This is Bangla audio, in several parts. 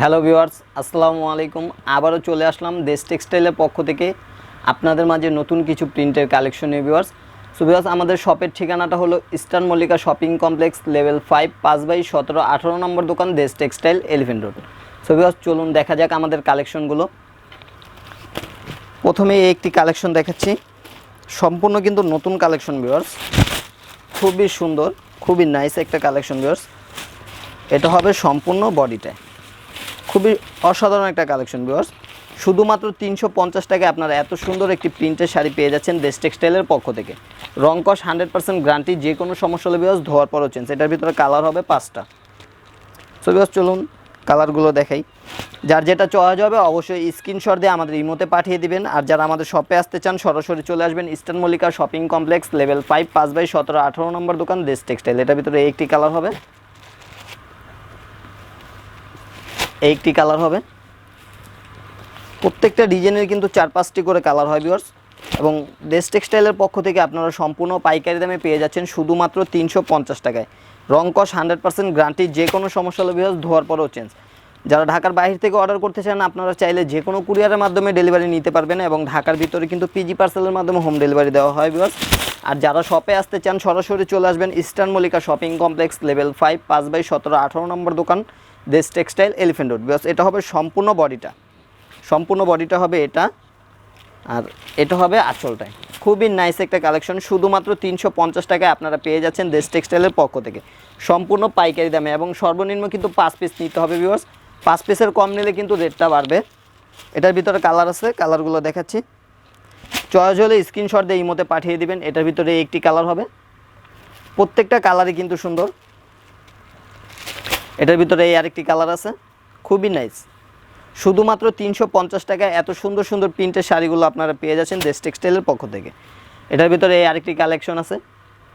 হ্যালো ভিউয়ার্স, আসসালামু আলাইকুম। আবারও চলে আসলাম দেশ টেক্সটাইলের পক্ষ থেকে। আপনাদের মাঝে নতুন কিছু প্রিন্টের কালেকশন নিয়ে ভিউয়ার্স। সো ভিউয়ার্স, আমাদের শপের ঠিকানাটা হলো Eastern Mallika shopping complex, level five, পাঁচ বাই সতেরো, আঠারো নম্বর দোকান, Desh Textile, Elephant Road. So viewers, চলুন দেখা যাক আমাদের কালেকশনগুলো। প্রথমে একটি কালেকশন দেখাচ্ছি। সম্পূর্ণ কিন্তু নতুন কালেকশন ভিউয়ার্স। খুবই সুন্দর, খুবই নাইস একটা কালেকশন ভিউয়ার্স। এটা হবে সম্পূর্ণ বডিটা। খুবই অসাধারণ একটা কালেকশন ভিউয়ার্স শুধুমাত্র তিনশো পঞ্চাশ টাকায় আপনারা এত সুন্দর একটি প্রিন্টের শাড়ি পেয়ে যাচ্ছেন দেশ টেক্সটাইলের পক্ষ থেকে। রংকশ হান্ড্রেড পার্সেন্ট গ্যারান্টি যে কোনো সমস্যা হলে ভিউয়ার্স ধোয়ার পরও চেঞ্জ এটার ভিতরে কালার হবে পাঁচটা। সো ভিউয়ার্স চলুন কালারগুলো দেখাই। যার যেটা চয়েস হবে, অবশ্যই স্ক্রিনশট দিয়ে আমাদের ইমোতে পাঠিয়ে দিবেন। আর যারা আমাদের শপে আসতে চান, সরাসরি চলে আসবেন Eastern Mallika shopping complex level five পাঁচ বাই সতেরো, আঠারো নম্বর দোকান দেশ টেক্সটাইল এটার ভিতরে একটি কালার হবে এই একটি কালার হবে। প্রত্যেকটা ডিজাইনের কিন্তু চার পাঁচটি করে কালার হয় ভিউয়ার্স এবং দেশ টেক্সটাইলের পক্ষ থেকে আপনারা সম্পূর্ণ পাইকারি দামে পেয়ে যাচ্ছেন শুধুমাত্র তিনশো পঞ্চাশ টাকায়। রং কস হান্ড্রেড পার্সেন্ট গ্যারান্টি যে কোনো সমস্যা হলে ভিউয়ার্স ধোয়ার পরেও চেঞ্জ যারা ঢাকার বাইরে থেকে অর্ডার করতে চান, আপনারা চাইলে যে কোনো কুরিয়ারের মাধ্যমে ডেলিভারি নিতে পারবেন এবং ঢাকার ভিতরে কিন্তু পিজি পার্সেলের মাধ্যমে হোম ডেলিভারি দেওয়া হয় ভিউয়ার্স আর যারা শপে আসতে চান, সরাসরি চলে আসবেন Eastern Mallika shopping complex level five পাঁচ বাই সতেরো, আঠারো নম্বর দোকান। Desh textile elephant road because এটা হবে সম্পূর্ণ বডিটা। সম্পূর্ণ বডিটা হবে এটা, আর এটা হবে আঁচলটায় খুবই নাইস একটা কালেকশন শুধুমাত্র তিনশো পঞ্চাশ টাকায় আপনারা পেয়ে যাচ্ছেন দেশ টেক্সটাইলের পক্ষ থেকে। সম্পূর্ণ পাইকারি দামে, এবং সর্বনিম্ন কিন্তু পাঁচ পিস নিতে হবে ভিউয়ার্স পাঁচ পিসের কম নিলে কিন্তু রেটটা বাড়বে। এটার ভিতরে কালার আছে কালারগুলো দেখাচ্ছি। চয়েস হলে স্ক্রিনশট দিয়ে ইমোতে পাঠিয়ে দিবেন, এটার ভিতরে একটি কালার হবে। প্রত্যেকটা কালারই কিন্তু সুন্দর। এটার ভিতরে এই আরেকটি কালার আছে। খুবই নাইস শুধুমাত্র তিনশো পঞ্চাশ টাকায় এত সুন্দর সুন্দর প্রিন্টের শাড়িগুলো আপনারা পেয়ে যাচ্ছেন দেশ টেক্সটাইলের পক্ষ থেকে। এটার ভিতরে এই আরেকটি কালেকশন আছে।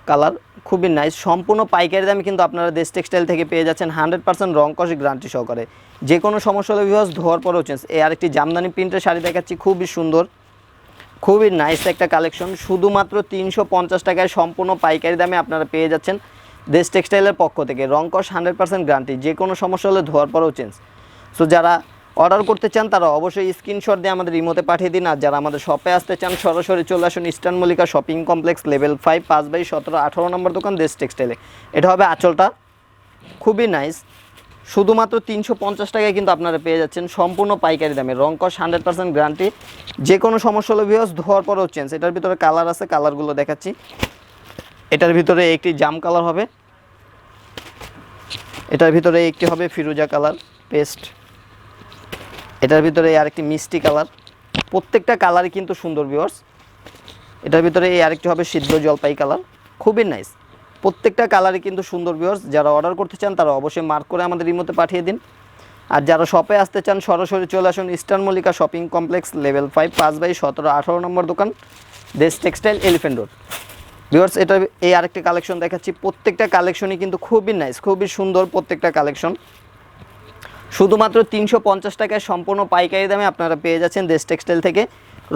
কালার খুবই নাইস সম্পূর্ণ পাইকারি দামে কিন্তু আপনারা দেশ টেক্সটাইল থেকে পেয়ে যাচ্ছেন হান্ড্রেড পার্সেন্ট রং কষি গ্যারান্টি সহকারে। যে কোনো সমস্যা হলে বিভাস ধোয়ার পরেও চেঞ্জ এই আরেকটি জামদানি প্রিন্টের শাড়ি দেখাচ্ছি, খুবই সুন্দর। খুবই নাইস একটা কালেকশন শুধুমাত্র তিনশো পঞ্চাশ টাকায় সম্পূর্ণ পাইকারি দামে আপনারা পেয়ে যাচ্ছেন দেশ টেক্সটাইলের পক্ষ থেকে রং রংকশ হান্ড্রেড পার্সেন্ট গ্যারান্টি, যে কোনো সমস্যা হলে ধোয়ার পরেও চেঞ্জ। সো যারা অর্ডার করতে চান, তারা অবশ্যই স্ক্রিনশট দিয়ে আমাদের রিমোতে পাঠিয়ে দিন। আর যারা আমাদের শপে আসতে চান, সরাসরি চলে আসুন Eastern Mallika shopping complex level five পাঁচ বাই সতেরো, আঠারো নম্বর দোকান দেশ টেক্সটাইলে। এটা হবে আঁচলটা। খুবই নাইস শুধুমাত্র তিনশো পঞ্চাশ টাকায় কিন্তু আপনারা পেয়ে যাচ্ছেন সম্পূর্ণ পাইকারি দামে। রংকশ হান্ড্রেড পার্সেন্ট গ্যারান্টি। যে কোনো সমস্যা হলে ভিওস ধোয়ার পরেও চেঞ্জ এটার ভিতরে কালার আছে কালারগুলো দেখাচ্ছি। এটার ভিতরে একটি জাম কালার হবে। এটার ভিতরে একটি হবে ফিরোজা কালার, পেস্ট। এটার ভিতরে আরেকটি মিষ্টি কালার। প্রত্যেকটা কালারই কিন্তু সুন্দর ভিওর্স এটার ভিতরে এই আরেকটি হবে সিদ্ধ জলপাই কালার। খুবই নাইস প্রত্যেকটা কালারই কিন্তু সুন্দর ভিওর্স যারা অর্ডার করতে চান, তারা অবশ্যই মার্ক করে আমাদের রিমোতে পাঠিয়ে দিন। আর যারা শপে আসতে চান, সরাসরি চলে আসুন Eastern Mallika shopping complex level five পাঁচ বাই সতেরো, আঠারো নম্বর দোকান Desh textile elephant road viewers এটা এই আরেকটি কালেকশন দেখাচ্ছি। প্রত্যেকটা কালেকশনই কিন্তু খুবই নাইস খুবই সুন্দর প্রত্যেকটা কালেকশন শুধুমাত্র তিনশো পঞ্চাশ টাকায় সম্পূর্ণ পাইকারি দামে আপনারা পেয়ে যাচ্ছেন দেশ টেক্সটাইল থেকে।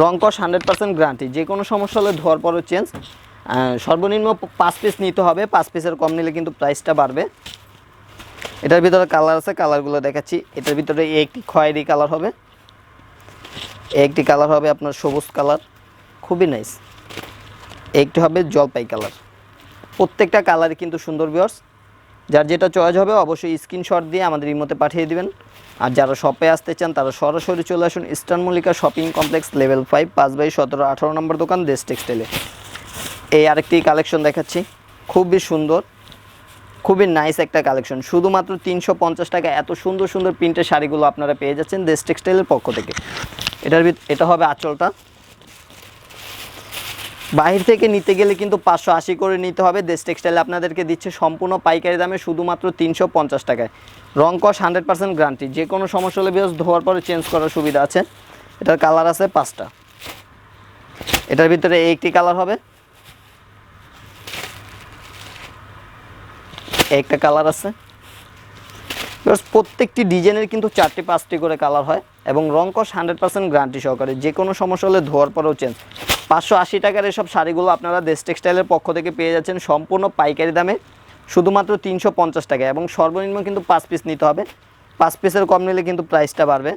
রংকশ হান্ড্রেড পার্সেন্ট গ্যারান্টি যে কোনো সমস্যা হলে ধোয়ার পরও চেঞ্জ সর্বনিম্ন পাঁচ পিস নিতে হবে, পাঁচ পিসের কম নিলে কিন্তু প্রাইসটা বাড়বে। এটার ভিতরে কালার আছে কালারগুলো দেখাচ্ছি। এটার ভিতরে একটি খয়েরি কালার হবে। একটি কালার হবে আপনার সবুজ কালার খুবই নাইস একটি হবে জলপাই কালার। প্রত্যেকটা কালারই কিন্তু সুন্দর বিয়ার্স যার যেটা চয়েস হবে অবশ্যই স্ক্রিনশট দিয়ে আমাদের ইমোতে পাঠিয়ে দিবেন। আর যারা শপে আসতে চান, তারা সরাসরি চলে আসুন Eastern Mallika shopping complex level five পাঁচ বাই সতেরো, আঠারো নম্বর দোকান দেশ টেক্সটাইলে এই আরেকটি কালেকশন দেখাচ্ছি। খুবই সুন্দর, খুবই নাইস একটা কালেকশন শুধুমাত্র তিনশো পঞ্চাশ টাকা এত সুন্দর সুন্দর প্রিন্টের শাড়িগুলো আপনারা পেয়ে যাচ্ছেন দেশ টেক্সটাইলের পক্ষ থেকে। এটার এটা হবে আঁচলটা। বাহির থেকে নিতে গেলে কিন্তু পাঁচশো আশি করে নিতে হবে। দেশ টেক্সটাইল আপনাদেরকে দিচ্ছে সম্পূর্ণ পাইকারি দামে শুধুমাত্র তিনশো পঞ্চাশ টাকায়। রং কস হান্ড্রেড পার্সেন্ট গ্যারান্টি যে কোনো সমস্যা হলে বেশ ধোয়ার পরে চেঞ্জ করার সুবিধা আছে। এটার কালার আছে পাঁচটা। এটার ভিতরে একটি কালার হবে। একটা কালার আছে। প্রত্যেকটি ডিজাইনের কিন্তু চারটি পাঁচটি করে কালার হয় এবং রং কস হান্ড্রেড পার্সেন্ট গ্যারান্টি সহকারে। যে কোনো সমস্যা হলে ধোয়ার পরেও চেঞ্জ পাঁচশো আশি টাকার এসব শাড়িগুলো আপনারা দেশ টেক্সটাইলের পক্ষ থেকে পেয়ে যাচ্ছেন সম্পূর্ণ পাইকারি দামে, শুধুমাত্র তিনশো পঞ্চাশ টাকা এবং সর্বনিম্ন কিন্তু পাঁচ পিস নিতে হবে। পাঁচ পিসের কম নিলে কিন্তু প্রাইসটা বাড়বে।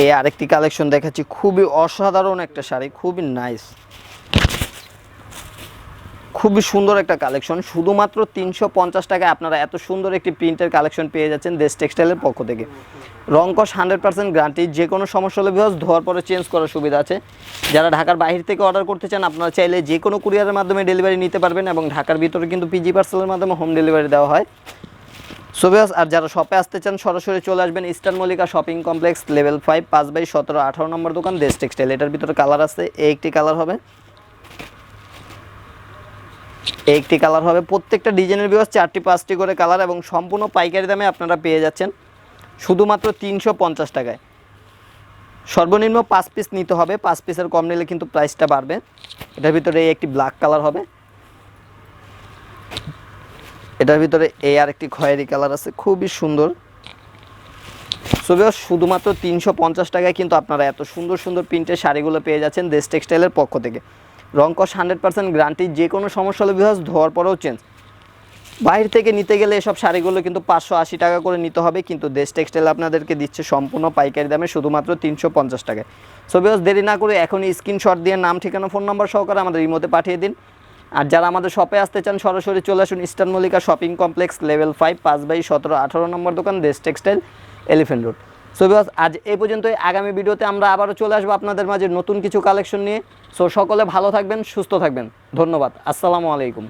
এই আরেকটি কালেকশন দেখাচ্ছি। খুবই অসাধারণ একটা শাড়ি, খুবই নাইস খুবই সুন্দর একটা কালেকশন। শুধুমাত্র তিনশো পঞ্চাশ টাকায় আপনারা এত সুন্দর একটি প্রিন্টের কালেকশন পেয়ে যাচ্ছেন দেশ টেক্সটাইলের পক্ষ থেকে। রংকশ হান্ড্রেড পার্সেন্ট গ্যারান্টি যে কোনো সমস্যা হলে ভিউয়ার্স ধোয়ার পরে চেঞ্জ করার সুবিধা আছে। যারা ঢাকার বাইরে থেকে অর্ডার করতে চান, আপনারা চাইলে যে কোনো কুরিয়ারের মাধ্যমে ডেলিভারি নিতে পারবেন এবং ঢাকার ভিতরে কিন্তু পিজি পার্সেলের মাধ্যমে হোম ডেলিভারি দেওয়া হয়। সোভিয়াস আর যারা শপে আসতে চান, সরাসরি চলে আসবেন Eastern Mallika shopping complex level five পাঁচ বাই সতেরো, আঠারো নম্বর দোকান, দেশ টেক্সটাইল। এটার ভিতরে কালার আছে, এই একটি কালার হবে। একটি কালার হবে। প্রত্যেকটা ডিজাইনের বিভাগ চারটি পাঁচটি করে কালার এবং সম্পূর্ণ পাইকারি দামে আপনারা পেয়ে যাচ্ছেন শুধুমাত্র তিনশো পঞ্চাশ টাকায়। সর্বনিম্ন পাঁচ পিস নিতে হবে। পাঁচ পিসের কম নিলে কিন্তু প্রাইসটা বাড়বে। এটার ভিতরে এই একটি ব্ল্যাক কালার হবে। এটার ভিতরে এই আর একটি খয়েরি কালার আছে। খুবই সুন্দর। সবিও শুধুমাত্র তিনশো পঞ্চাশ টাকায় কিন্তু আপনারা এত সুন্দর সুন্দর প্রিন্টের শাড়িগুলো পেয়ে যাচ্ছেন দেশ টেক্সটাইলের পক্ষ থেকে। রংকশ হান্ড্রেড পার্সেন্ট গ্যারান্টি যে কোনো সমস্যা হলে বিহাজ ধোয়ার পরেও চেঞ্জ বাইরে থেকে নিতে গেলে এসব শাড়িগুলো কিন্তু পাঁচশো আশি টাকা করে নিতে হবে, কিন্তু দেশ টেক্সটাইল আপনাদেরকে দিচ্ছে সম্পূর্ণ পাইকারি দামে শুধুমাত্র তিনশো পঞ্চাশ টাকায়। সো বিহাজ দেরি না করে এখনই স্ক্রিনশট দিয়ে নাম, ঠিকানা ফোন নাম্বার সহকারে আমাদের ইমোতে পাঠিয়ে দিন। আর যারা আমাদের শপে আসতে চান, সরাসরি চলে আসুন Eastern Mallika shopping complex level five পাঁচ বাই সতেরো, আঠারো নম্বর দোকান Desh Textile Elephant Road so because আজ এই পর্যন্তই। আগামী ভিডিওতে আমরা আবারও চলে আসব আপনাদের মাঝে নতুন কিছু কালেকশন নিয়ে। সো সকলে ভালো থাকবেন, সুস্থ থাকবেন। ধন্যবাদ। আসসালামু আলাইকুম।